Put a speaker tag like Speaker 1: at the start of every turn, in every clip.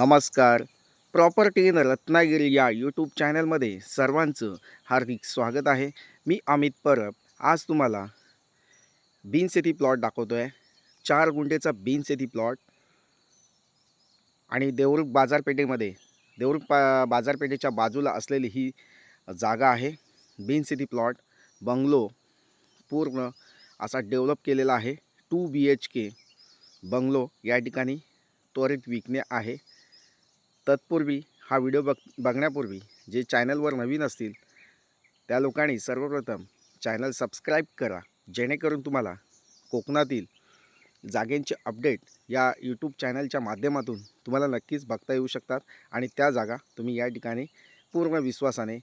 Speaker 1: नमस्कार. Property in Ratnagiri या YouTube चॅनलमध्ये सर्वांचं हार्दिक स्वागत आहे. मी अमित परब. आज तुम्हाला बीन येथी प्लॉट दाखवतो आहे चार गुंठेचा बीन्स येथी प्लॉट आणि देवरुख बाजारपेठेमध्ये देवरुख पा बाजारपेठेच्या बाजूला असलेली ही जागा आहे. बीन येथी प्लॉट बंगलो पूर्ण असा डेव्हलप केलेला आहे. Two B H K bungalow या ठिकाणी त्वरित विकणे आहे. तत्पूर्वी हा व्हिडिओ बघ बघण्यापूर्वी जे चॅनलवर नवीन असतील त्या लोकांनी सर्वप्रथम चॅनल सबस्क्राईब करा. जेणेकरून तुम्हाला कोकणातील जागेंचे अपडेट या यूट्यूब चॅनलच्या माध्यमातून तुम्हाला नक्कीच बघता येऊ शकतात आणि त्या जागा तुम्ही या ठिकाणी पूर्ण विश्वासाने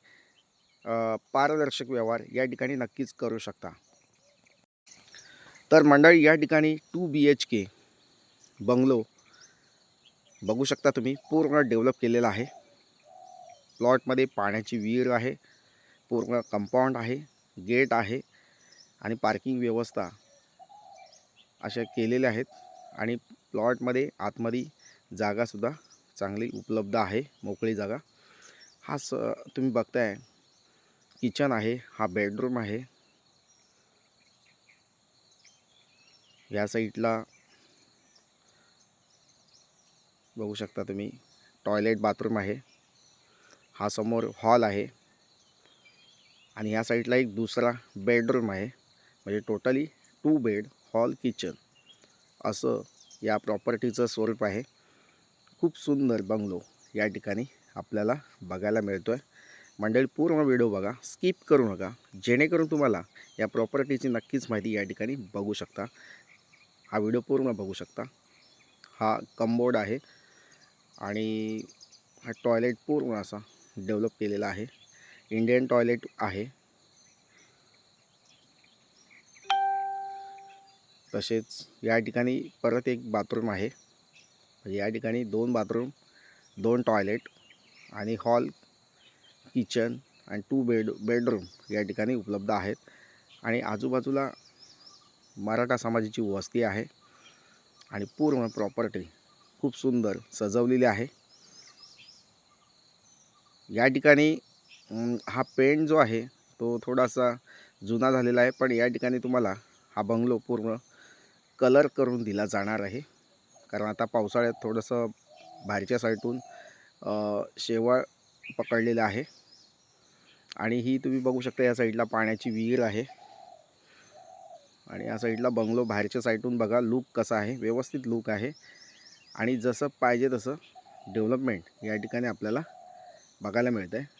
Speaker 1: पारदर्शक व्यवहार या ठिकाणी नक्कीच करू शकता. तर मंडळी या ठिकाणी two B H K bungalow बघू शकता तुम्ही पूर्ण डेव्हलप केलेला आहे. प्लॉटमध्ये पाण्याची विहीर आहे पूर्ण कंपाऊंड आहे गेट आहे आणि पार्किंग व्यवस्था अशा केलेल्या आहेत आणि प्लॉटमध्ये आतमध्ये जागासुद्धा चांगली उपलब्ध आहे मोकळी जागा. हा स तुम्ही बघताय किचन आहे हा बेडरूम आहे. या साईडला बघू शकता तुम्ही. टॉयलेट बाथरूम आहे. हा समोर हॉल आहे. आणि ह्या साईडला एक दुसरा बेडरूम आहे. म्हणजे totally two bed hall kitchen. असं या प्रॉपर्टीचं स्वरूप आहे. खूप सुंदर बंगलो या ठिकाणी आपल्याला बघायला मिळतो आहे मंडळी पूर्ण व्हिडिओ बघा. स्किप करू नका. जेणेकरून तुम्हाला या प्रॉपर्टीची नक्कीच माहिती या ठिकाणी बघू शकता. हा व्हिडिओ पूर्ण बघू शकता. हा कंबोर्ड आहे. आणि हा टॉयलेट पूर्ण असा डेव्हलप केलेला आहे. इंडियन टॉयलेट आहे. तसेच या ठिकाणी परत एक बाथरूम आहे. म्हणजे या ठिकाणी दोन बाथरूम दोन टॉयलेट आणि हॉल किचन आणि टू बेड बेडरूम या ठिकाणी उपलब्ध आहेत. आणि आजूबाजूला मराठा समाजाची वस्ती आहे. आणि पूर्ण प्रॉपर्टी खूप सुंदर सजवलेली आहे. या ठिकाणी हा पेंट जो आहे तो थोडासा जुना झालेला आहे पण या ठिकाणी तुम्हाला हा बंगलो पूर्ण कलर करून दिला जाणार आहे. कारण आता पावसाळ्यात थोडंसं बाहेरच्या साईडून शेवाळ पकडलेलं आहे. आणि ही तुम्ही बघू शकता या साईडला पाण्याची विहीर आहे. आणि या साईडला बंगलो बाहेरच्या साईडून बघा लूक कसा आहे व्यवस्थित लूक आहे. आणि जसं पाहिजे तसं डेव्हलपमेंट या ठिकाणी आपल्याला बघायला मिळतं आहे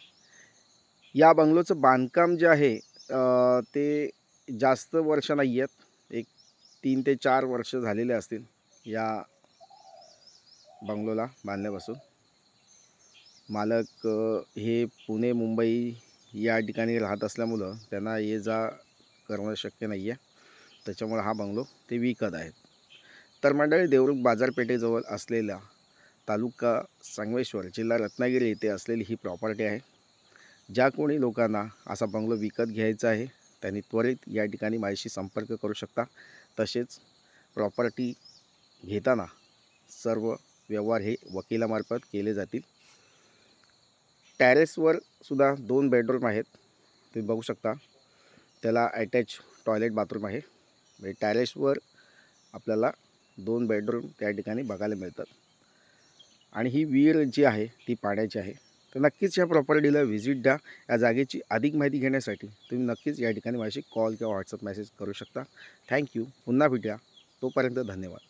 Speaker 1: या बंगलोचं बांधकाम जे आहे ते जास्त वर्ष नाही आहेत एक तीन ते चार वर्ष झालेले असतील या बंगलोला बांधल्यापासून. मालक हे पुणे मुंबई या ठिकाणी राहत असल्यामुळं त्यांना ये जा करणं शक्य नाही आहे त्याच्यामुळे हा बंगलो ते विकत आहेत. तर मंडळी देवरुख बाजारपेठेजवळ असलेला तालुका संगमेश्वर जिल्हा रत्नागिरी येथे असलेली ही प्रॉपर्टी आहे. ज्या कोणी लोकांना असा बंगलो विकत घ्यायचा आहे त्यांनी त्वरित या ठिकाणी माझ्याशी संपर्क करू शकता. तसेच प्रॉपर्टी घेताना सर्व व्यवहार हे वकिलामार्फत केले जातील. टॅरेसवर सुद्धा दोन बेडरूम आहेत. तुम्ही बघू शकता त्याला अटॅच टॉयलेट बाथरूम आहे. म्हणजे टॅरेसवर आपल्याला दोन बेडरूम त्या ठिकाणी बघायला मिळतात. आणि ही विहीर जी आहे ती पाण्याची आहे. तर नक्कीच या प्रॉपर्टीला व्हिजिट द्या. या जागेची अधिक माहिती घेण्यासाठी तुम्ही नक्कीच या ठिकाणी माझी कॉल किंवा व्हॉट्सअप मेसेज करू शकता. थँक्यू पुन्हा भेटूया. तोपर्यंत धन्यवाद.